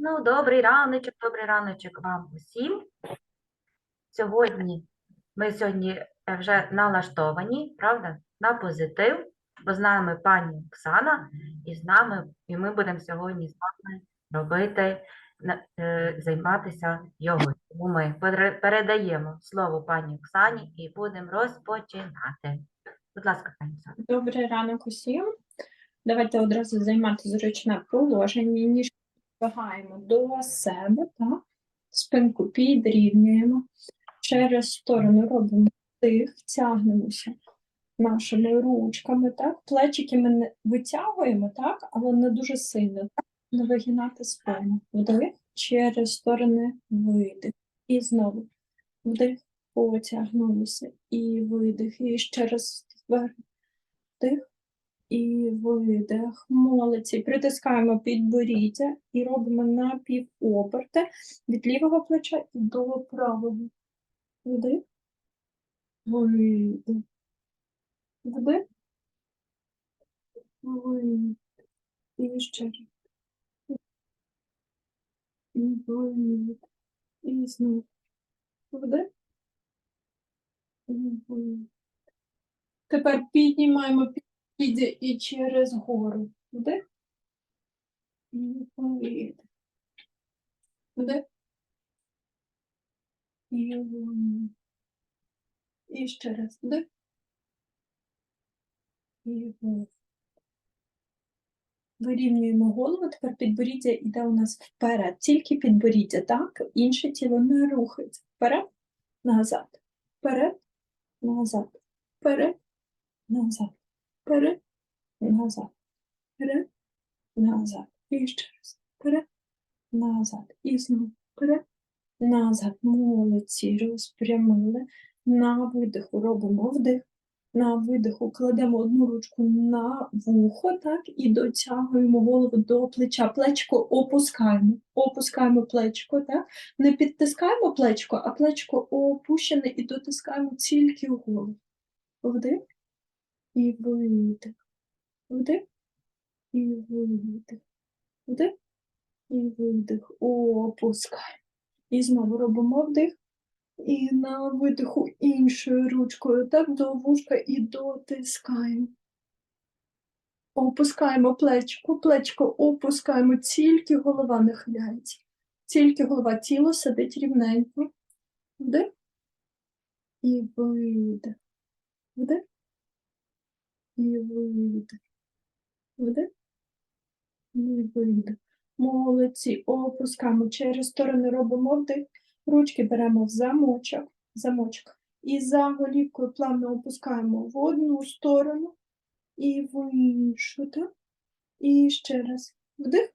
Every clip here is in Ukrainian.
Ну, добрий раночок, добрий раночок вам усім. Сьогодні ми сьогодні е, вже налаштовані, правда, на позитив, бо з нами пані Оксана, і з нами, і ми будемо сьогодні з вами робити, е, займатися йогою. Тому ми передаємо слово пані Оксані і будемо розпочинати. Будь ласка, пані Оксана. Добрий ранок усім. Давайте одразу займати зручне положення, ніж вагаємо до себе, так? Спинку підрівнюємо. Через сторону робимо вдих, тягнемося нашими ручками, так? Плечики ми не витягуємо, так? Але не дуже сильно? Не вигинати спину. Вдих, через сторони видих. І знову вдих, потягнулися. І видих. І ще раз. Вдих і видих. Молодці. Притискаємо підборіддя і робимо напівоберти від лівого плеча до правого. Вдих. Видих. Вдих. Видих. І ще раз. І знову. Вдих. Тепер піднімаємо піде і через гору. Вдих. І. Вдих. І. І ще раз. Вдих. І. Вирівнюємо голову, тепер підборіддя йде у нас вперед. Тільки підборіддя, так? Інше тіло не рухається. Вперед, назад. Вперед, назад. Вперед, назад. Вперед, назад. Вперед, назад. І ще раз. Вперед, назад. І знову вперед, назад. Молодці, розпрямили. На видиху робимо вдих. На видиху кладемо одну ручку на вухо, так, і дотягуємо голову до плеча. Плечко опускаємо. Опускаємо плечко, так. Не підтискаємо плечко, а плечко опущене і дотискаємо тільки голову. Вдих і видих. Вдих і видих. Вдих і видих. Опускаємо. І знову робимо вдих. І на видиху іншою ручкою так до вушка і дотискаємо. Опускаємо плечко, плечко опускаємо, тільки голова не хиляється. Тільки голова тіло сидить рівненько. Вдих і видих. Вдих і видих. Вдих і видих. Молодці. Опускаємо через сторони, робимо вдих. Ручки беремо в замочок, замочок. І за голівкою плавно опускаємо в одну сторону і в іншу. Так? І ще раз. Вдих.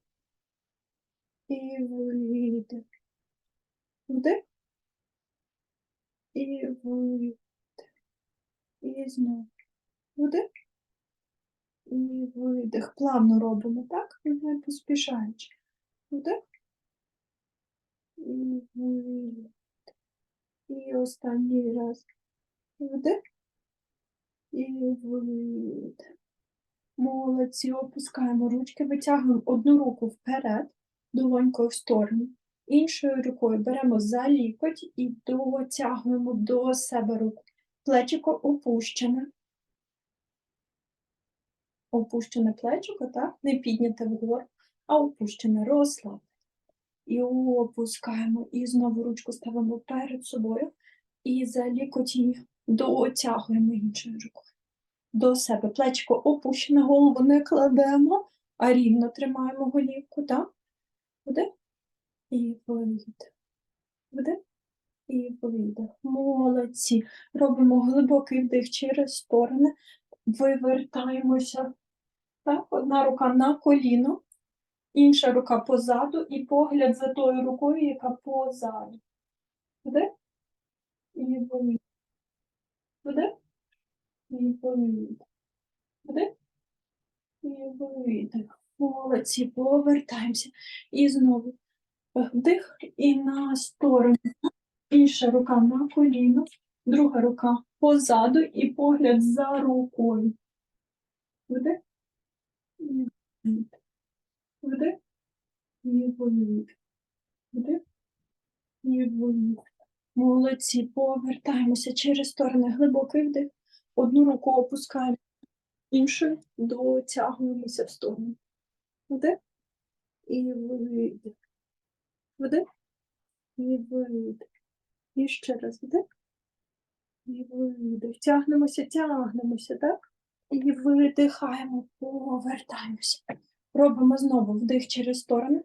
І видих. Вдих. І видих. І знову. Вдих. І видих. Плавно робимо, так? Не поспішаючи. Вдих. І видих. І останній раз. Вдих. І видих. Молодці, опускаємо ручки, витягуємо одну руку вперед, долонькою в сторону. Іншою рукою беремо за лікоть і дотягуємо до себе руку. Плечико опущене. Опущене плечико, так? Не підняте вгору, а опущене, розслаблене. І опускаємо, і знову ручку ставимо перед собою, і за лікоть її дотягуємо іншою рукою до себе. Плечко опущене, голову не кладемо, а рівно тримаємо голівку, так? Вдих і видих. Вдих і видих. Молодці. Робимо глибокий вдих через сторони, вивертаємося. Так? Одна рука на коліно, інша рука позаду і погляд за тою рукою, яка позаду. Вдих і видих. Вдих і видих. Вдих і видих. Молодці, повертаємося. І знову вдих і на сторону. Інша рука на коліно, друга рука позаду і погляд за рукою. Вдих. Вдих і видих. Вдих. І видих. Молодці. Повертаємося через сторони. Глибокий вдих. Одну руку опускаємо, іншу дотягуємося в сторону. Вдих. І видих. Вдих. І видих. І ще раз вдих. І видих. Тягнемося, тягнемося, так? І видихаємо, повертаємося. Робимо знову вдих через сторони.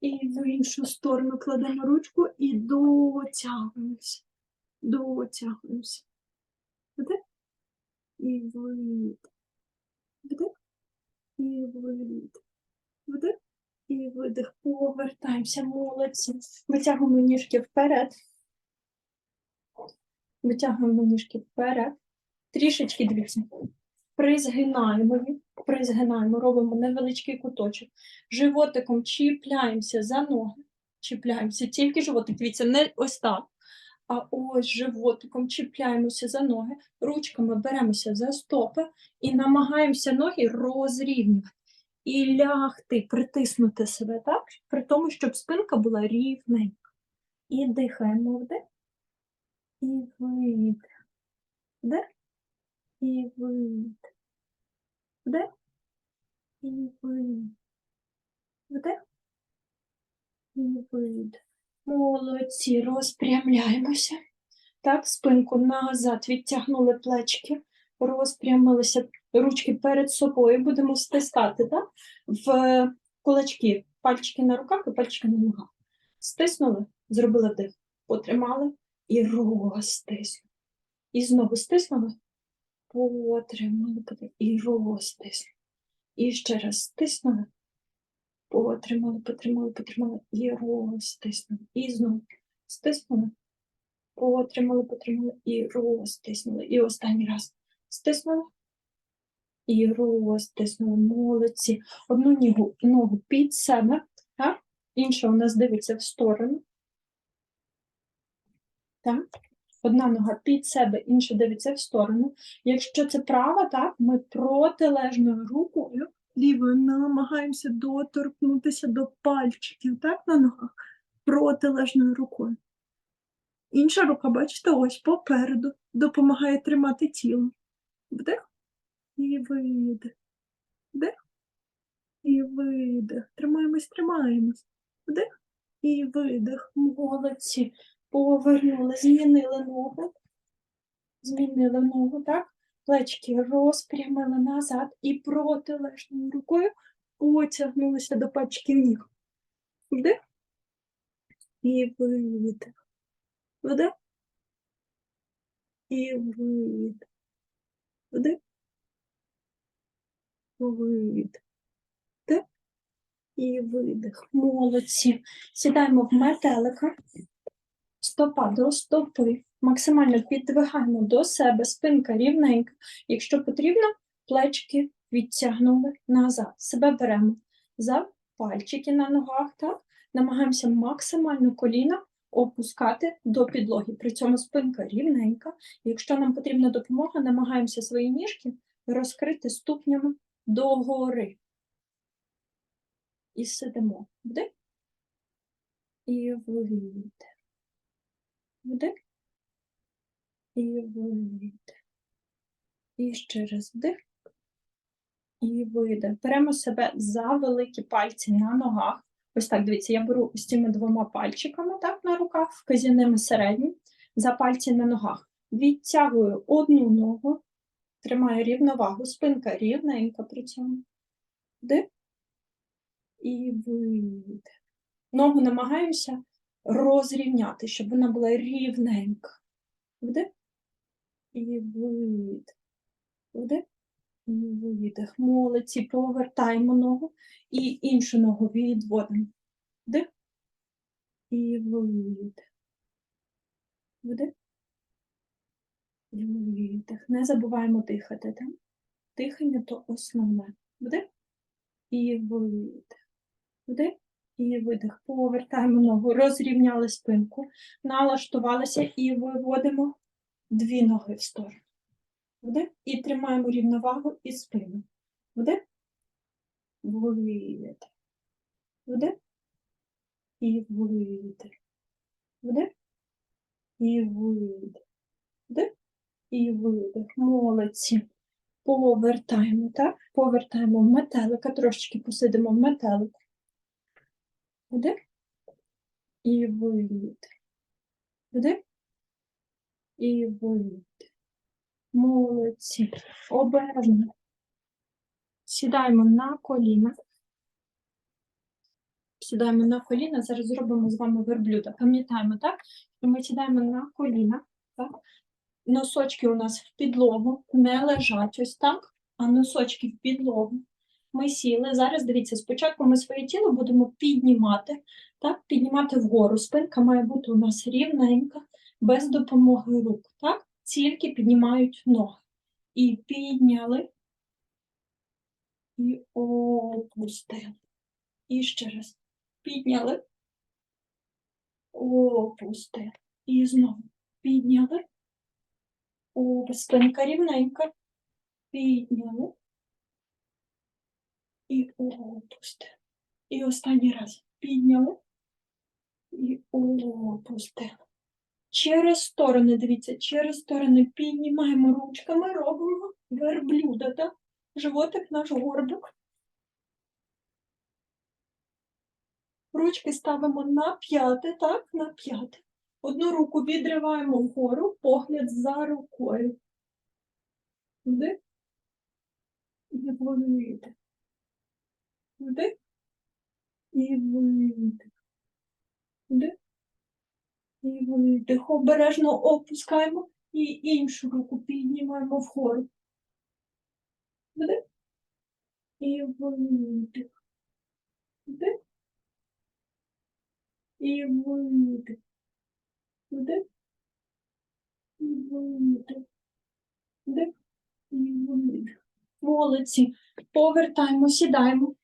І в іншу сторону кладемо ручку і дотягуємося. Дотягуємося. Вдих. І видих. Вдих. І видих. Вдих. І видих. Повертаємося. Молодці. Витягуємо ніжки вперед. Витягуємо ніжки вперед. Трішечки дивіться. Призгинаємо. Призгинаємо, робимо невеличкий куточок. Животиком чіпляємося за ноги. Чіпляємося, тільки животик. Дивіться, не ось так. А ось животиком чіпляємося за ноги, ручками беремося за стопи і намагаємося ноги розрівнювати. І лягти, притиснути себе так, при тому, щоб спинка була рівненька. І дихаємо вдих. І видих. Вдих. І видих. Вдих. І видих. Вдих. І видих. Молодці, розпрямляємося. Так, спинку назад відтягнули плечки, розпрямилися ручки перед собою. Будемо стискати так? в кулачки, пальчики на руках і пальчики на ногах. Стиснули, зробили вдих, потримали і розтиснули. І знову стиснули, потримали подих, і розтиснули. І ще раз стиснули, потримали, потримали, потримали і розтиснули. І знову стиснули, потримали, потримали і розтиснули. І останній раз стиснули і розтиснули. Молодці. Одну ногу, ногу під себе, так? інша у нас дивиться в сторону. Так? Одна нога під себе, інша дивиться в сторону. Якщо це права, так, ми протилежною рукою лівою намагаємося доторкнутися до пальчиків, так, на ногах, протилежною рукою. Інша рука, бачите, ось попереду, допомагає тримати тіло. Вдих і видих. Вдих і видих. Тримаємось, тримаємось. Вдих і видих. Молодці. Повернули, змінили ногу. Змінили ногу, так? Плечки розпрямили назад і протилежною рукою потягнулися до пальчиків ніг. Вдих і видих. Вдих і видих. Вдих. Видих. Вдих і видих. Молодці. Сідаємо в метелика. Стопа до стопи. Максимально піддвигаємо до себе, спинка рівненька. Якщо потрібно, плечки відтягнули назад. Себе беремо за пальчики на ногах, так? Намагаємося максимально коліна опускати до підлоги. При цьому спинка рівненька. Якщо нам потрібна допомога, намагаємося свої ніжки розкрити ступнями догори. І сидимо. Вдих. І видих. Вдих. І видих. І ще раз вдих. І видих. Беремо себе за великі пальці на ногах. Ось так, дивіться, я беру ось цими двома пальчиками так, на руках, вказівними середнім, за пальці на ногах. Відтягую одну ногу, тримаю рівновагу, спинка рівненька при цьому. Вдих. І видих. Ногу намагаємося розрівняти, щоб вона була рівненька. Вдих. І видих. Вдих. І видих. Молодці. Повертаємо ногу і іншу ногу відводимо. Вдих. І видих. Вдих. І видих. Не забуваємо дихати, так? Дихання то основне. Вдих. І видих. Вдих. І видих. Повертаємо ногу, розрівняли спинку, налаштувалися і виводимо дві ноги в сторону. Вдих. І тримаємо рівновагу і спину. Вдих. Видих. Вдих. І видих. Вдих. І видих. Вдих. І видих. Молодці. Повертаємо, так? Повертаємо в метелика. Трошечки посидимо в метелику. Вдих. І видих. Вдих. І видих. Молодці. Обережно. Сідаємо на коліна. Сідаємо на коліна. Зараз зробимо з вами верблюда. Пам'ятаємо, так? Ми сідаємо на коліна. Так? Носочки у нас в підлогу не лежать ось так, а носочки в підлогу. Ми сіли. Зараз дивіться, спочатку ми своє тіло будемо піднімати, так? піднімати вгору. Спинка має бути у нас рівненька, без допомоги рук. Так? Тільки піднімають ноги. І підняли, і опустили. І ще раз. Підняли, опустили. І знову підняли. О, спинка рівненька. Підняли. І опустили. І останній раз підняли. І опустили. Через сторони, дивіться, через сторони піднімаємо ручками, робимо верблюда, так? Животик наш горбик. Ручки ставимо на п'яте, так, на п'яте. Одну руку відриваємо вгору, погляд за рукою. Вдих. Видих. Вдих. І видих. Вдих. І видих. Обережно опускаємо і іншу руку піднімаємо вгору. Вдих. І видих. Вдих. І видих. Вдих. І видих. Вдих. І видих. Молодці. Повертаємо, сідаємо.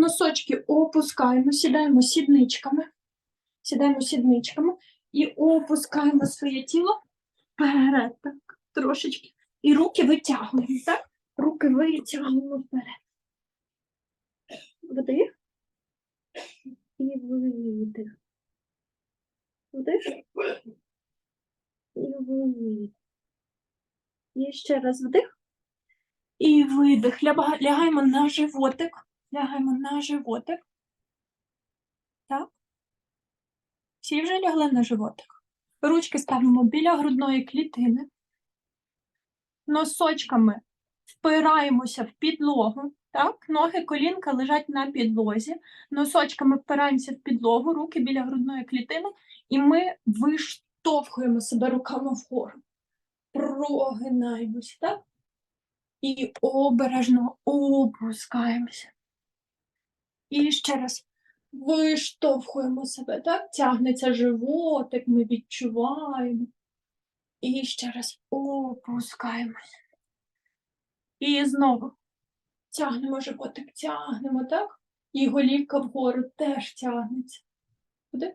Носочки опускаємо, сідаємо сідничками. Сідаємо сідничками і опускаємо своє тіло вперед, так, трошечки. І руки витягуємо, так? Руки витягуємо вперед. Вдих. І видих. Вдих. І видих. І ще раз вдих. І видих. Лягаємо на животик. Лягаємо на животик. Так. Всі вже лягли на животик. Ручки ставимо біля грудної клітини. Носочками впираємося в підлогу. Так, ноги, колінка лежать на підлозі. Носочками впираємося в підлогу, руки біля грудної клітини, і ми виштовхуємо себе руками вгору. Прогинаємось, так? І обережно опускаємося. І ще раз виштовхуємо себе, так? Тягнеться животик, ми відчуваємо. І ще раз опускаємося. І знову тягнемо животик, тягнемо, так? І голівка вгору теж тягнеться. Вдих.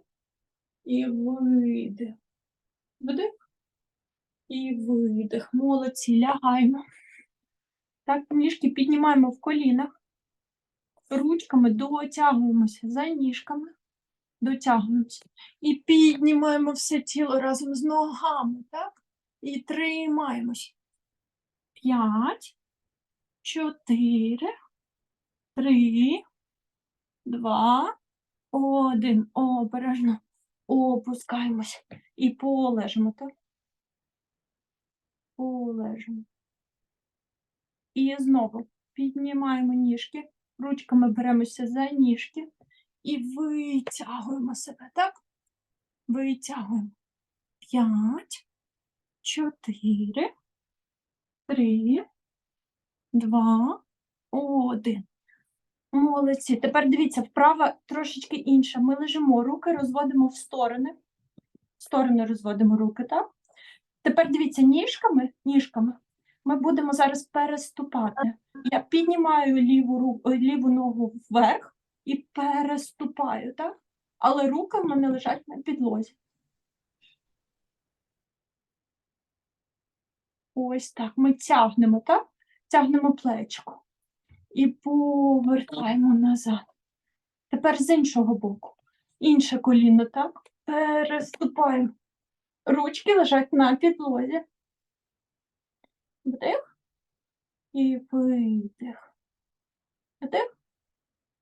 І видих. Вдих. І видих. Молодці, лягаємо. Так, ніжки піднімаємо в колінах. Ручками дотягуємося за ніжками. Дотягуємося. І піднімаємо все тіло разом з ногами, так? І тримаємося. П'ять, чотири, три, два, один. Обережно опускаємося. І полежимо, так? Полежимо. І знову піднімаємо ніжки, ручками беремося за ніжки і витягуємо себе, так? Витягуємо. П'ять, чотири, три, два, один. Молодці. Тепер дивіться, вправа трошечки інша. Ми лежимо, руки розводимо в сторони. В сторони розводимо руки, так? Тепер дивіться, ніжками, ніжками ми будемо зараз переступати. Я піднімаю ліву, руку, ліву ногу вверх і переступаю, так? Але руки в мене лежать на підлозі. Ось так. Ми тягнемо, так? Тягнемо плечко і повертаємо назад. Тепер з іншого боку. Інше коліно, так? Переступаємо. Ручки лежать на підлозі. Вдих і видих. Вдих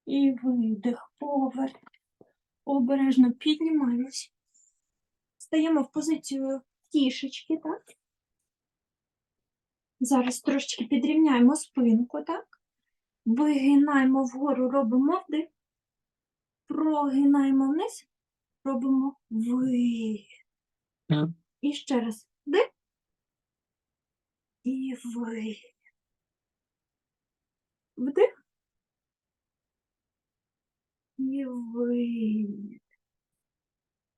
і видих. Поверх. Обережно піднімаємось. Стаємо в позицію кішечки, так? Зараз трошечки підрівняємо спинку, так? Вигинаємо вгору, робимо вдих. Прогинаємо вниз, робимо вдих. І ще раз вдих. І вдих. Вдих. І вдих.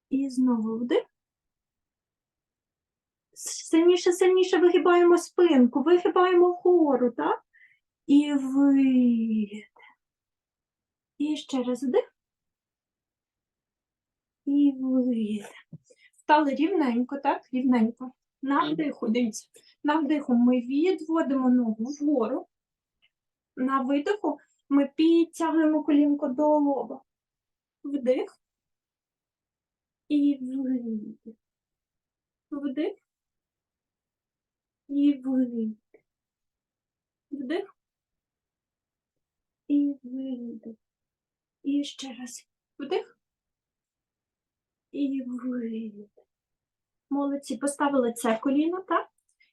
І знову вдих. Сильніше, сильніше вигибаємо спинку, вигибаємо вгору, так? І вдих. І ще раз вдих. І видих. Стали рівненько, так? Рівненько. На вдиху, дивіться. На вдиху ми відводимо ногу вгору. На видиху ми підтягуємо колінко до лоба. Вдих. І видих. Вдих. І видих. Вдих. І видих. І ще раз. Вдих. І видих. Молодці. Поставили це коліно, так?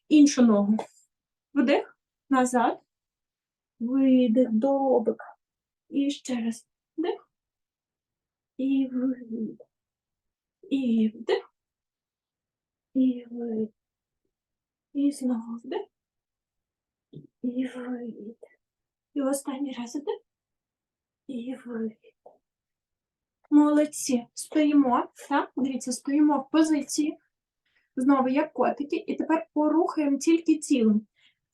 Іншу ногу. Вдих. Назад. Видих. До лобика. І ще раз. Вдих. І видих. І вдих. І видих. І знову вдих. І видих. І останній раз вдих. І видих. Молодці. Стоїмо, так? Дивіться, стоїмо в позиції. Знову як котики. І тепер порухаємо тільки тілом.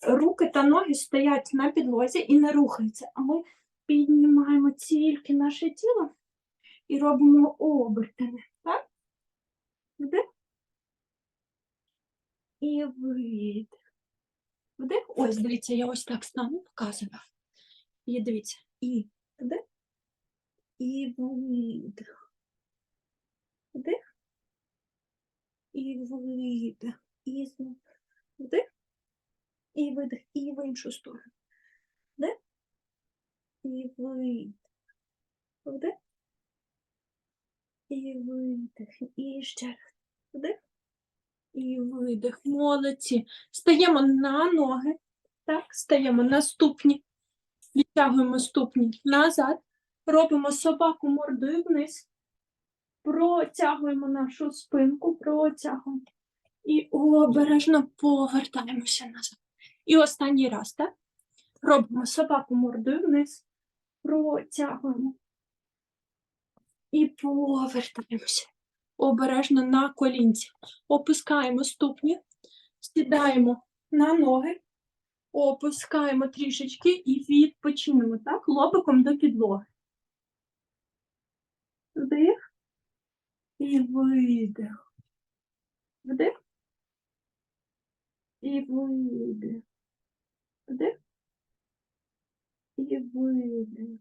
Руки та ноги стоять на підлозі і не рухаються. А ми піднімаємо тільки наше тіло і робимо обертами. Так? Вдих. І видих. Вдих. Ось, дивіться, я ось так стану, показую. І дивіться. І вдих. І видих. Вдих. І видих. І знову вдих. І видих. І в іншу сторону. Вдих. І видих. Вдих. І видих. І ще раз. Вдих. І видих. Молодці. Стаємо на ноги. Так, стаємо на ступні. Відтягуємо ступні назад. Робимо собаку мордою вниз. Протягуємо нашу спинку, протягуємо. І обережно повертаємося назад. І останній раз, так? Робимо собаку мордою вниз. Протягуємо. І повертаємося. Обережно на колінці. Опускаємо ступні, сідаємо на ноги, опускаємо трішечки і відпочинемо, так? Лобиком до підлоги. Вдих і видих. Вдих і видих. Вдих і видих.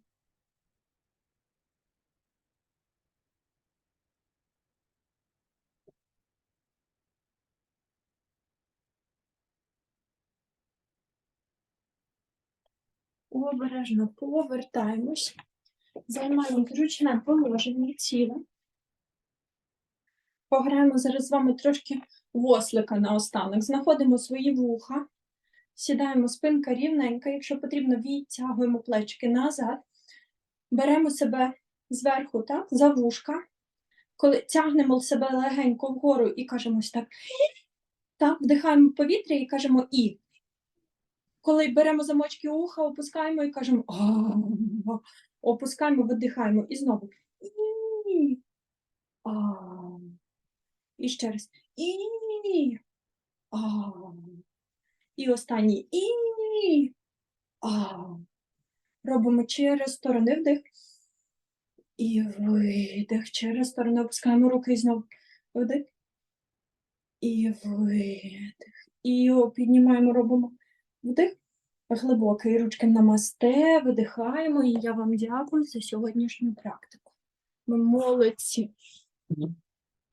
Обережно повертаємось. Займаємо зручне положення тіла. Пограємо зараз з вами трошки вослика наостанок. Знаходимо свої вуха, сідаємо спинка рівненька, якщо потрібно, відтягуємо плечики назад, беремо себе зверху, так, за вушка, коли тягнемо себе легенько вгору і кажемо ось так, так, вдихаємо повітря і кажемо і. Коли беремо замочки уха, опускаємо і кажемо а, опускаємо, видихаємо. І знову. І. А. І ще раз. І. А. І останній. І. А. Робимо через сторони вдих. І видих. Через сторони опускаємо руки і знову. Вдих. І видих. І піднімаємо, робимо вдих. Глибокий ручки намасте, видихаємо, і я вам дякую за сьогоднішню практику. Ви молодці.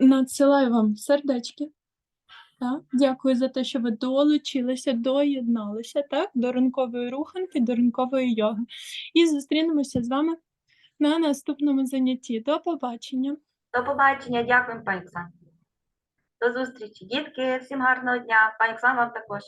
Надсилаю вам сердечки. Так, дякую за те, що ви долучилися, доєдналися так, до ранкової руханки, до ранкової йоги. І зустрінемося з вами на наступному занятті. До побачення. До побачення, дякуємо, пані Оксана. До зустрічі, дітки, всім гарного дня. Пані Оксана, вам також.